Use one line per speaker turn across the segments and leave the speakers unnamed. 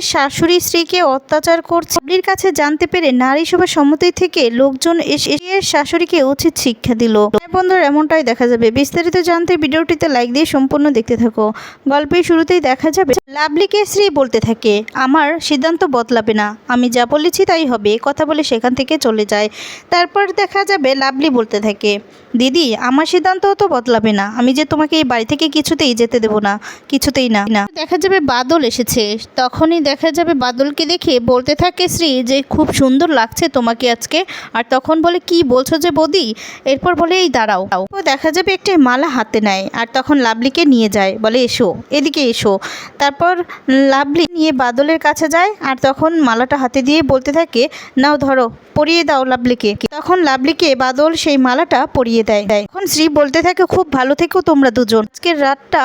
নিজের শাশুড়ি স্ত্রীকে অত্যাচার করছে। লাবলির কাছে জানতে পেরে নারী সভা সম্মতি থেকে লোকজন এসে শাশুড়িকে উচিত শিক্ষা দিল। হ্যাঁ বন্ধুরা, এমনটাই দেখা যাবে। বিস্তারিত জানতে ভিডিওটিতে লাইক দিয়ে সম্পূর্ণ দেখতে থাকো। গল্পের শুরুতেই দেখা যাবে লাভলিকে স্ত্রী বলতে থাকে, আমার সিদ্ধান্ত বদলাবে না। আমি যা বলেছি তাই হবে। কথা বলে সেখান থেকে চলে যায়। তারপর দেখা যাবে লাভলি বলতে থাকে, দিদি, আমার সিদ্ধান্ত তো বদলাবে না। আমি যে তোমাকে এই বাড়ি থেকে কিছুতেই যেতে দেবো না। কিছুতেই না। দেখা যাবে, বাদল এসেছে। তখনই দেখা যাবে বাদলকে দেখে বলতে থাকে, শ্রী, যে খুব সুন্দর লাগছে তোমাকে আজকে। আর তখন বলে, কি বলছো যে বৌদি? এরপর বলে, এই দাঁড়াও। ও দেখা যাবে একটি মালা হাতে নেয় আর তখন লাভলিকে নিয়ে যায়। বলে, এসো, এদিকে এসো। তারপর লাভলি নিয়ে বাদলের কাছে যায় আর তখন মালাটা হাতে দিয়ে বলতে থাকে, নাও ধরো, পরিয়ে দাও লাভলিকে তখন লাভলিকে বাদল সেই মালাটা পরিয়ে দেয়। দেয় তখন শ্রী বলতে থাকে, খুব ভালো থেকো তোমরা দুজন। আজকের রাতটা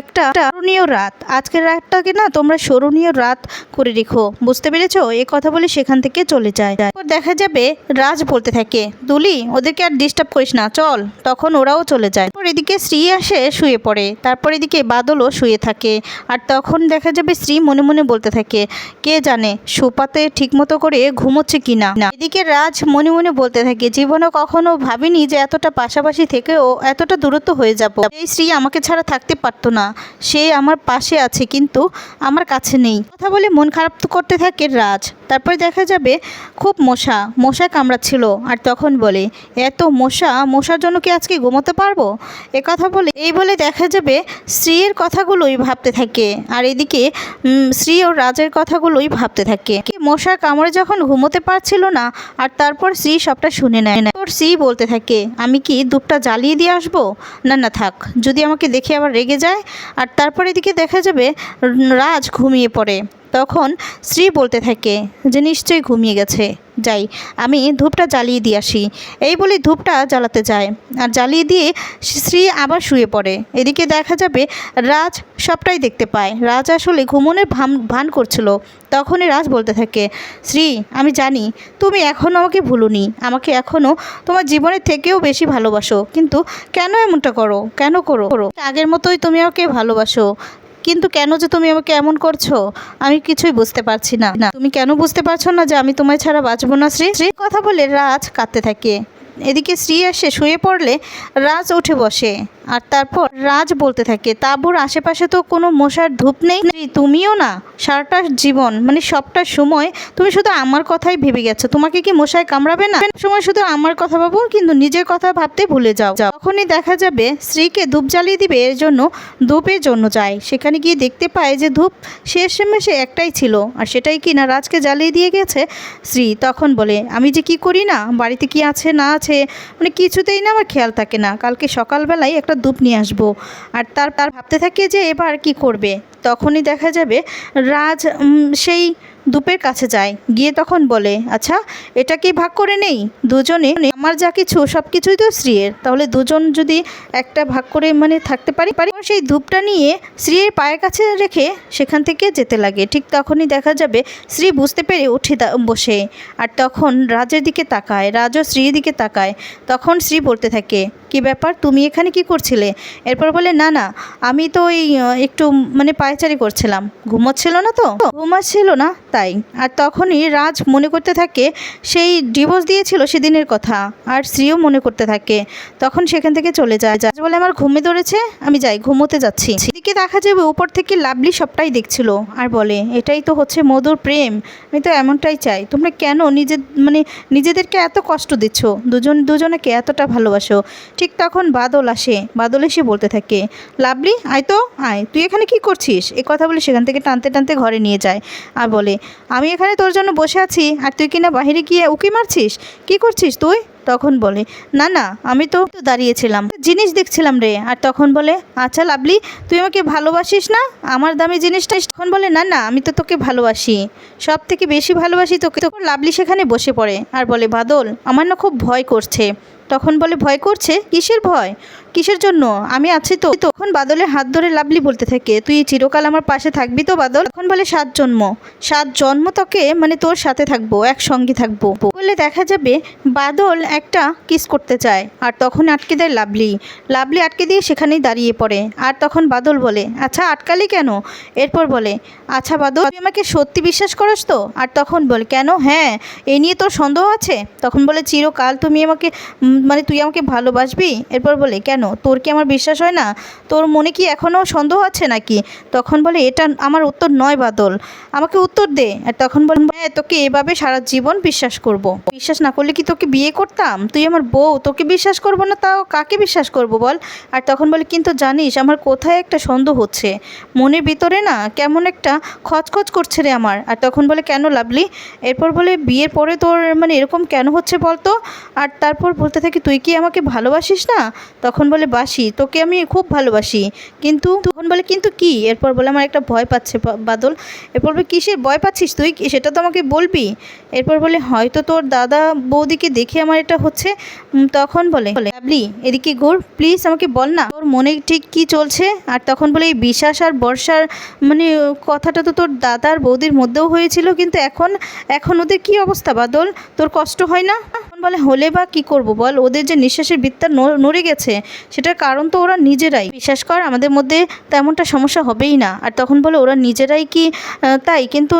একটা স্মরণীয় রাত। আজকের রাতটাকে না, তোমরা স্মরণীয় রাত করে রেখো। বুঝতে পেরেছ? এই কথা বলে সেখান থেকে চলে যায়। দেখা যাবে রাজ বলতে থাকে, দুলি, ওদেরকে আর ডিস্টার্ব করিস না, চল। তখন ওরাও চলে যায়। তারপর এদিকে শ্রী আসে, শুয়ে পড়ে। তারপর এদিকে বাদলও শুয়ে থাকে। আর তখন দেখা যাবে স্ত্রী মনে মনে বলতে থাকে, কে জানে, সোপাতে ঠিকমতো করে ঘুমোচ্ছে কিনা না, এদিকে রাজ মনে মনে বলতে থাকে, জীবনে কখনো ভাবিনি যে এতটা পাশাপাশি থেকেও এতটা দূরত্ব হয়ে যাব। এই স্ত্রী আমাকে ছাড়া থাকতে পারতো না। সে আমার পাশে আছে, কিন্তু আমার কাছে নেই। কথা বলে মন খারাপ করতে থাকে রাজ। তারপরে দেখা যাবে খুব মশা মশা কামড়াচ্ছিল। আর তখন বলে, এত মশা, মশার জন্য কি আজকে ঘুমোতে পারব? এ কথা বলে, এই বলে দেখা যাবে স্ত্রীর কথাগুলোই ভাবতে থাকে। আর এদিকে স্ত্রী ও রাজের কথাগুলোই ভাবতে থাকে। মশার কামড়ে যখন ঘুমোতে পারছিল না, আর তারপর স্ত্রী সবটা শুনে নেয়। না তোর স্ত্রী বলতে থাকে, আমি কি দুপটা জ্বালিয়ে দিয়ে আসব? না না, থাক, যদি আমাকে দেখে আবার রেগে যায়। আর তারপর এদিকে দেখা যাবে রাজ ঘুমিয়ে পড়ে। তখন স্ত্রী বলতে থাকে যে, নিশ্চয়ই ঘুমিয়ে গেছে। যাই, আমি ধূপটা জ্বালিয়ে দিয়ে আসি। এই বলে ধূপটা জ্বালাতে যায়। আর জ্বালিয়ে দিয়ে স্ত্রী আবার শুয়ে পড়ে। এদিকে দেখা যাবে রাজ সবটাই দেখতে পায়। রাজ আসলে ঘুমনের ভান ভান করছিল। তখনই রাজ বলতে থাকে শ্রী আমি জানি, তুমি এখনও আমাকে ভুলুনি। আমাকে এখনও তোমার জীবনের থেকেও বেশি ভালোবাসো। কিন্তু কেন এমনটা করো? কেন করো করো? আগের মতোই তুমি আমাকে ভালোবাসো। কিন্তু কেন যে তুমি আমাকে এমন করছ? আমি কিছুই বুঝতে পারছি না। তুমি কেন বুঝতে পারছ না যে আমি তোমায় ছাড়া বাঁচবো না, শ্রী? শ্রী, কথা বলে রাজ কাঁদতে থাকে। এদিকে শ্রী এসে শুয়ে পড়লে রাজ উঠে বসে। আর তারপর রাজ বলতে থাকে, তাঁবুর আশেপাশে তো কোনো মশার ধূপ নেই? তুমিও না। সারাটা জীবন মানে সবটা সময় তুমি শুধু আমার কথাই ভেবে গেছো। তোমাকে কি মশায় কামড়াবে না? সময় শুধু আমার কথা ভাবো, কিন্তু নিজের কথা ভাবতে ভুলে যাও। যাও। তখনই দেখা যাবে স্ত্রীকে ধূপ জ্বালিয়ে দিবে, এর জন্য ধূপের জন্য যায়। সেখানে গিয়ে দেখতে পায় যে ধূপ শেষ মেশে একটাই ছিল। আর সেটাই কি না, রাজকে জ্বালিয়ে দিয়ে গেছে? স্ত্রী তখন বলে, আমি যে কি করি না? বাড়িতে কি আছে না আছে মানে কিছুতেই না আমার খেয়াল থাকে না। কালকে সকালবেলায় একটা ধূপ নিয়ে আসব। আর তার তার ভাবতে থাকে যে এবার কি করবে? তখনই দেখা যাবে রাজ সেই ধূপের কাছে যায়। গিয়ে তখন বলে আচ্ছা এটা কি ভাগ করে নেই? দুজনে আমার যা কিছু, সব কিছুই তো স্ত্রীর। তাহলে দুজন যদি একটা ভাগ করে মানে থাকতে পারি পারি সেই ধূপটা নিয়ে স্ত্রীর পায়ের কাছে রেখে সেখান থেকে যেতে লাগে। ঠিক তখনই দেখা যাবে, স্ত্রী বুঝতে পেরে উঠে বসে। আর তখন রাজের দিকে তাকায়, রাজও স্ত্রীর দিকে তাকায়। তখন স্ত্রী বলতে থাকে কি ব্যাপার? তুমি এখানে কি করছিলে? এরপর বলে, না না, আমি তো ওই একটু মানে পায়চারি করছিলাম। ঘুমোচ্ছিল না তো? ঘুমাচ্ছিল না, তাই। আর তখনই রাজ মনে করতে থাকে, সেই ডিভোর্স দিয়েছিল সেদিনের কথা, আর স্ত্রীও মনে করতে থাকে। তখন সেখান থেকে চলে যায়। রাজ বলে, আমার ঘুমে ধরেছে, আমি যাই, ঘুমোতে যাচ্ছি। এদিকে দেখা যাবে উপর থেকে লাভলি সবটাই দেখছিল আর বলে, এটাই তো হচ্ছে মধুর প্রেম, আমি তো এমনটাই চাই। তোমরা কেন নিজের মানে নিজেদেরকে এত কষ্ট দিচ্ছ? দুজন, দুজনেকে এতটা ভালোবাসো। ঠিক তখন বাদল আসে, বাদল এসে বলতে থাকে লাভলি আয় তো, আয়, তুই এখানে কি করছিস? এ কথা বলে সেখান থেকে টানতে টানতে ঘরে নিয়ে যায় আর বলে, আমি এখানে তোর জন্য বসে আছি, আর তুই কিনা বাইরে গিয়ে উকি মারছিস? কি করছিস তুই? তখন বলে, না না, আমি তো তো দাঁড়িয়েছিলাম, জিনিস দেখছিলাম রে। আর তখন বলে আচ্ছা লাভলি তুই আমাকে ভালোবাসিস না? আমার দামি জিনিসটা তখন বলে, না না, আমি তো তোকে ভালোবাসি সব থেকে বেশি ভালোবাসি তোকে। তখন লাভলি সেখানে বসে পড়ে আর বলে, বাদল, আমার না খুব ভয় করছে। তখন বলে, ভয় করছে? কিসের ভয়? কিসের জন্য? আমি আছি তো। তখন বাদলের হাত ধরে লাভলি বলতে থাকে, তুই চিরকাল আমার পাশে থাকবি তো বাদল? তখন বলে, সাত জন্ম। সাত জন্ম তোকে? মানে তোর সাথে থাকব, একসঙ্গে থাকব? বলে দেখা যাবে বাদল একটা কিস করতে চায়, আর তখন আটকে দেয় লাভলি লাভলি আটকে দিয়ে সেখানেই দাঁড়িয়ে পড়ে, আর তখন বাদল বলে আচ্ছা আটকালি কেন? এরপর বলে আচ্ছা বাদল, তুই আমাকে সত্যি বিশ্বাস করস তো? আর তখন বলে, কেন? হ্যাঁ এ নিয়ে তোর সন্দেহ আছে? তখন বলে, চিরকাল তুমি আমাকে মানে তুই আমাকে ভালোবাসবি? এরপর বলে, কেন? তোর কি আমার বিশ্বাস হয় না? তোর মনে কি এখনও সন্দেহ আছে নাকি? তখন বলে, এটা আমার উত্তর নয় বাদল। আমাকে উত্তর দে। আর তখন বলে হ্যাঁ তোকে এভাবে সারা জীবন বিশ্বাস করব। বিশ্বাস না করলে কি তোকে বিয়ে করতাম? তুই আমার বউ, তোকে বিশ্বাস করব না তাও কাকে বিশ্বাস করব বল? আর তখন বলে, কিন্তু জানিস, আমার কোথায় একটা সন্দেহ হচ্ছে? মনের ভিতরে না কেমন একটা খচখচ করছে রে আমার। আর তখন বলে, কেন লাভলি? এরপর বলে, বিয়ের পরে তোর মানে এরকম কেন হচ্ছে বলতো? আর তারপর বলতে থাকি তুই কি আমাকে ভালোবাসিস না? তখন বলে বাসি তোকে আমি খুব ভালোবাসি। কিন্তু তখন বলে কিন্তু কি? এরপর বলে আমার একটা ভয় পাচ্ছে বাদল। এরপর বলে কিসের ভয় পাচ্ছিস তুই? সেটা তো আমাকে বলবি। এরপর বলে হয়তো তোর দাদা বৌদিকে দেখে আমার এটা হচ্ছে। তখন বলে বলে, এদিকে ঘোর প্লিজ আমাকে বল না তোর মনে ঠিক কি চলছে? আর তখন বলে এই বিশ্বাস আর বর্ষার মানে কথাটা তো তোর দাদার বৌদির মধ্যেও হয়েছিল কিন্তু এখন এখন ওদের কি অবস্থা বাদল? তোর কষ্ট হয় না? বলে, হলে বা কি করব বল? ওদের যে নিঃশ্বাসের বৃত্তার নড়ে গেছে, সেটার কারণ তো ওরা নিজেরাই। বিশ্বাস কর, আমাদের মধ্যে তেমনটা সমস্যা হবেই না। আর তখন বলে, ওরা নিজেরাই কি তাই? কিন্তু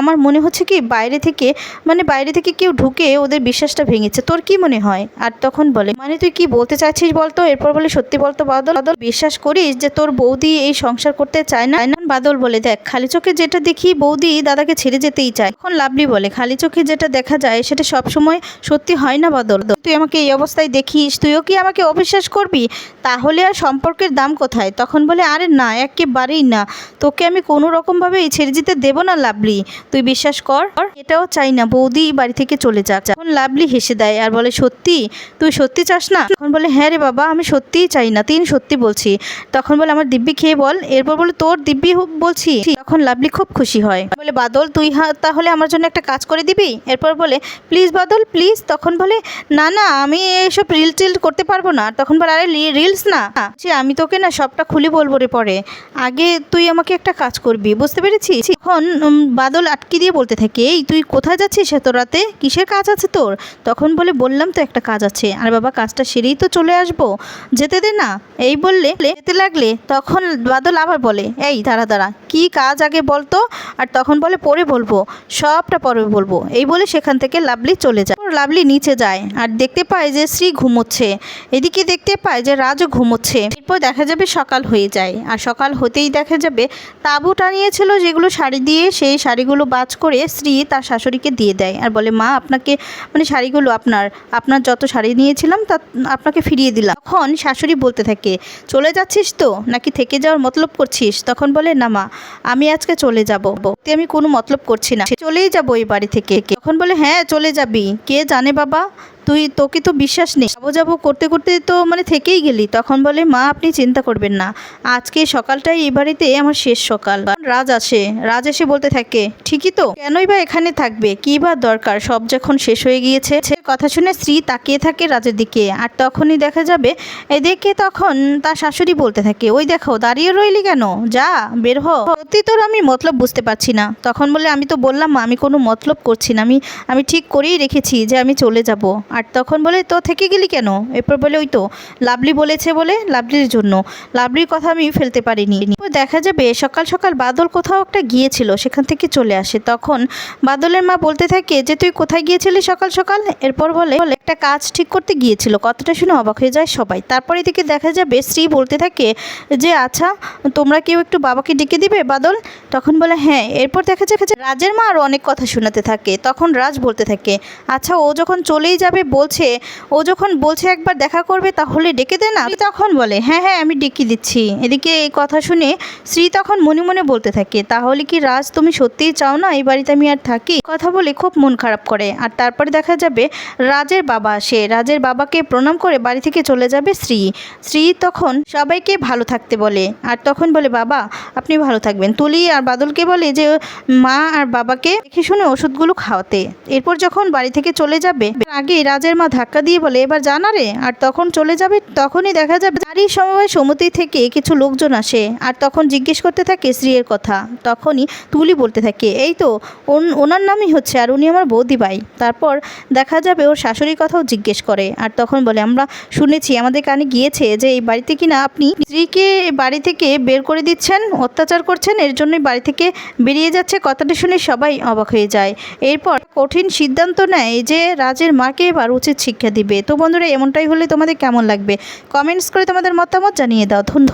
আমার মনে হচ্ছে কি, বাইরে থেকে মানে বাইরে থেকে কেউ ঢুকে ওদের বিশ্বাসটা ভেঙেছে। তোর কি মনে হয়? আর তখন বলে মানে তুই কি বলতে চাইছিস বলতো? এরপর বলে, সত্যি বলতো বাদল বাদল, বিশ্বাস করিস যে তোর বৌদি এই সংসার করতে চায় না? বাদল বলে, দেখ, খালি চোখে যেটা দেখি বৌদি দাদাকে ছেড়ে যেতেই চায়। এখন লাভলি বলে, খালি চোখে যেটা দেখা যায় সেটা সব সময় সত্যি হয় না বাদল। তুই আমাকে এই অবস্থায় দেখিস, তুইও কি আমাকে অবিশ্বাস করবি? তাহলে আর সম্পর্কের দাম কোথায়? তখন বলে, আরে না, একেবারেই না। তোকে আমি কোনো রকমভাবে ছেড়ে যেতে দেবো না, লাভলি। তুই বিশ্বাস কর, এটাও চাই না, বৌদি বাড়ি থেকে চলে যাক তখন লাভলি হেসে দেয় আর বলে, সত্যি? তুই সত্যি চাস না? তখন বলে হ্যাঁ রে বাবা, আমি সত্যিই চাই না, তিন সত্যি বলছি। তখন বলে, আমার দিব্যি খেয়ে বল। এরপর বলে, তোর দিব্যি বলছি, তখন লাভলি খুব খুশি হয়। বলে, বাদল, তুই তাহলে আমার জন্য একটা কাজ করে দিবি? এরপর বলে, প্লিজ বাদল, প্লিজ। তখন বলে, না না, আমি এসব রিল টিল করতে পারব না। তখন বলে, আরে রিলস না। আমি তোকে না সবটা খুলে বলব রে পরে। আগে তুই আমাকে একটা কাজ করবি, বুঝতে পেরেছিস তখন বাদল আটকে দিয়ে বলতে থাকে, এই, তুই কোথায় যাচ্ছিস এত রাতে? কিসের কাজ আছে তোর? তখন বলে, বললাম তো একটা কাজ আছে। আর বাবা, কাজটা সেরেই তো চলে আসব। যেতে দে না। এই বললে, যেতে লাগলে? তখন বাদল আবার বলে, এই ta lại কি কাজ আগে বলতো? আর তখন বলে, পরে বলব, সবটা পরে বলব। এই বলে সেখান থেকে লাভলি চলে যায়। লাভলি নিচে যায় আর দেখতে পায় যে শ্রী ঘুমোচ্ছে। এদিকে দেখতে পায় যে রাজও ঘুমোচ্ছে। এরপর দেখা যাবে সকাল হয়ে যায়। আর সকাল হতেই দেখা যাবে তাঁবু টানিয়েছিল যেগুলো শাড়ি দিয়ে সেই শাড়িগুলো বাজ করে শ্রী তার শাশুড়িকে দিয়ে দেয়। আর বলে, মা, আপনাকে মানে শাড়িগুলো আপনার আপনার যত শাড়ি নিয়েছিলাম তা আপনাকে ফিরিয়ে দিলাম। তখন শাশুড়ি বলতে থাকে, চলে যাচ্ছিস তো? নাকি থেকে যাওয়ার মতলব করছিস? তখন বলে, না মা আমি আজকে চলে যাব। আমি কোনো মতলব করছি না। চলেই যাব এই বাড়ি থেকে। তখন বলে হ্যাঁ চলে যাবি। কে জানে বাবা? তুই তোকে তো বিশ্বাস নেই। যাব যাব করতে করতে তো মানে থেকেই গেলি। তখন বলে মা আপনি চিন্তা করবেন না। আজকে সকালটাই এই বাড়িতে আমার শেষ সকাল। রাজ আসে। রাজ এসে বলতে থাকে ঠিকই তো। কেনই বা এখানে থাকবে? কি বা দরকার? সব যখন শেষ হয়ে গিয়েছে কথা শুনে স্ত্রী তাকিয়ে থাকে রাজের দিকে। আর তখনই দেখা যাবে এদিকে তখন তার শাশুড়ি বলতে থাকে ওই দেখো দাঁড়িয়ে রইলি কেন? যা বের হ। সত্যি তোর আমি মতলব বুঝতে পারছি না। তখন বলে আমি তো বললাম মা, আমি কোনো মতলব করছি না। আমি আমি ঠিক করেই রেখেছি যে আমি চলে যাব। আর তখন বলে, তো থেকে গেলি কেন? এরপর বলে, ওই তো লাভলি বলেছে বলে লাভলির জন্য। লাভলির কথা আমি ফেলতে পারিনি। দেখা যাবে সকাল সকাল বাদল কোথাও একটা গিয়েছিল, সেখান থেকে চলে আসে। তখন বাদলের মা বলতে থাকে যে, তুই কোথায় গিয়েছিলি সকাল সকাল? এরপর বলে একটা কাজ ঠিক করতে গিয়েছিল। কথাটা শুনে অবাক হয়ে যায় সবাই। তারপরে এদিকে দেখা যাবে স্ত্রী বলতে থাকে যে আচ্ছা তোমরা কেউ একটু বাবাকে ডেকে দিবে বাদল? তখন বলে হ্যাঁ। এরপর দেখা যাবে রাজের মা আরও অনেক কথা শোনাতে থাকে। তখন রাজ বলতে থাকে আচ্ছা ও যখন চলেই যাবে বলছে, ও যখন বলছে একবার দেখা করবে তাহলে ডেকে দে না। তখন বলে হ্যাঁ হ্যাঁ আমি ডেকে দিচ্ছি। এদিকে এই কথা শুনে শ্রী তখন মনে মনে বলতে থাকে, তাহলে কি রাজ তুমি সত্যিই চাও না এই বাড়িতে আমি আর থাকি? কথা বলে খুব মন খারাপ করে। আর তারপরে দেখা যাবে রাজের বাবা আসে রাজের বাবাকে প্রণাম করে বাড়ি থেকে চলে যাবে শ্রী শ্রী তখন সবাইকে ভালো থাকতে বলে। আর তখন বলে, বাবা, আপনি ভালো থাকবেন। তুলি আর বাদলকে বলে যে, মা আর বাবাকে দেখে শুনে ওষুধগুলো খাওয়াতে। এরপর যখন বাড়ি থেকে চলে যাবে আগে রাজ রাজের মা ধাক্কা দিয়ে বলে, এবার জানা রে? আর তখন চলে যাবে, তখনই দেখা যাবে নারী সমবায় সমিতি থেকে কিছু লোকজন আসে। আর তখন জিজ্ঞেস করতে থাকে স্ত্রীর কথা। তখনই তুলি বলতে থাকে, এই তো, ওন- ওনার নামই হচ্ছে আর উনি আমার বৌদি ভাই। তারপর দেখা যাবে ওর শাশুড়ির কথাও জিজ্ঞেস করে। আর তখন বলে, আমরা শুনেছি, আমাদের কানে গিয়েছে যে এই বাড়িতে কিনা আপনি স্ত্রীকে বাড়ি থেকে বের করে দিচ্ছেন, অত্যাচার করছেন, এর জন্যই বাড়ি থেকে বেরিয়ে যাচ্ছে। কথাটা শুনে সবাই অবাক হয়ে যায়। এরপর কঠিন সিদ্ধান্ত নেয় যে রাজের মাকে এবার উচিত শিক্ষা দিবে। তো বন্ধুরা, এমনটাই হলে তোমাদের কেমন লাগবে? কমেন্টস করে তোমাদের মতামত জানিয়ে দাও। ধন্যবাদ।